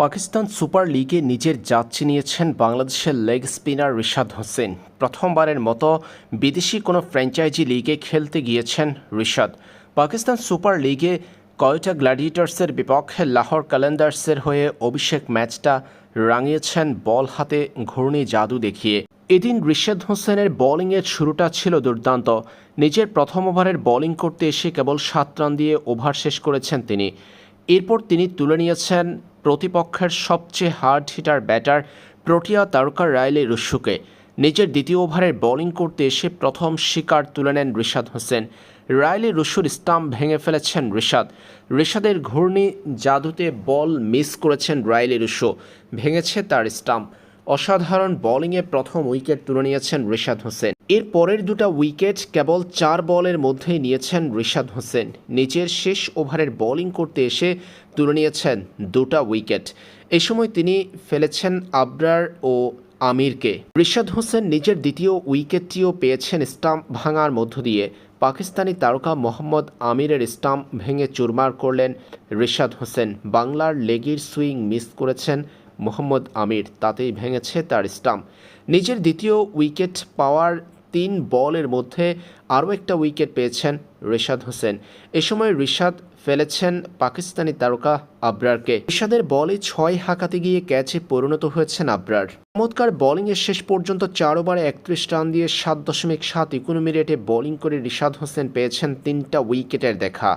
Pakistan super লিগে নিজের যাচ্ছি নিয়েছেন বাংলাদেশের লেগ স্পিনার রিশাদ হোসেন। প্রথমবারের মতো বিদেশি কোনো ফ্র্যাঞ্চাইজি লিগে খেলতে গিয়েছেন রিশাদ। পাকিস্তান সুপার লিগে কয়টা গ্ল্যাডিয়েটার্সের বিপক্ষে লাহোর ক্যালেন্ডার্সের হয়ে অভিষেক ম্যাচটা রাঙিয়েছেন বল হাতে ঘূর্ণি জাদু দেখিয়ে। এদিন রিশাদ হোসেনের বোলিংয়ের শুরুটা ছিল দুর্দান্ত। নিজের প্রথম ওভারের বোলিং করতে এসে কেবল সাত রান দিয়ে ওভার শেষ করেছেন তিনি। এরপর তিনি তুলে নিয়েছেন প্রতিপক্ষের সবচেয়ে হার্ড হিটার ব্যাটার প্রোটিয়া তারকা রায়লে রুশুকে নিজের দ্বিতীয় ওভারে বোলিং করতে এসে প্রথম শিকার তুলে নেন রিশাদ হোসেন। রায়লে রুশুর স্টাম্প ভেঙে ফেলেছেন রিশাদ। রিশাদের ঘূর্ণি জাদুতে বল মিস করেছেন রায়লে রুশো ভেঙেছে তার স্টাম্প অসাধারণ বোলিংয়ে প্রথম উইকেট তুলে নিয়েছেন রিশাদ হোসেন। এর পরের দুটা উইকেট কেবল চার বলের মধ্যেই নিয়েছেন রিশাদ হোসেন। নিজের শেষ ওভারের বোলিং করতে এসে তুলে নিয়েছেন দুটা উইকেট। এ সময় তিনি ফেলেছেন আবরার ও আমিরকে। রিশাদ হোসেন নিজের দ্বিতীয় উইকেটটিও পেয়েছেন স্টাম্প ভাঙার মধ্য দিয়ে। পাকিস্তানি তারকা মোহাম্মদ আমিরের স্টাম্প ভেঙে চুরমার করলেন রিশাদ হোসেন। বাংলার লেগির সুইং মিস করেছেন মোহাম্মদ আমির, তাতেই ভেঙেছে তার স্টাম্প। নিজের দ্বিতীয় উইকেট পাওয়ার তিন বলের মধ্যে আরও একটা উইকেট পেয়েছেন রিশাদ হোসেন। এ সময় রিশাদ ফেলেছেন পাকিস্তানি তারকা আবরারকে। রিশাদের বলে ছয় হাঁকাতে গিয়ে ক্যাচে পরিণত হয়েছেন আবরার। চমৎকার বোলিংয়ের শেষ পর্যন্ত চার ওভারে একত্রিশ রান দিয়ে সাত দশমিক সাত ইকোনমি রেটে বোলিং করে রিশাদ হোসেন পেয়েছেন তিনটা উইকেটের দেখা।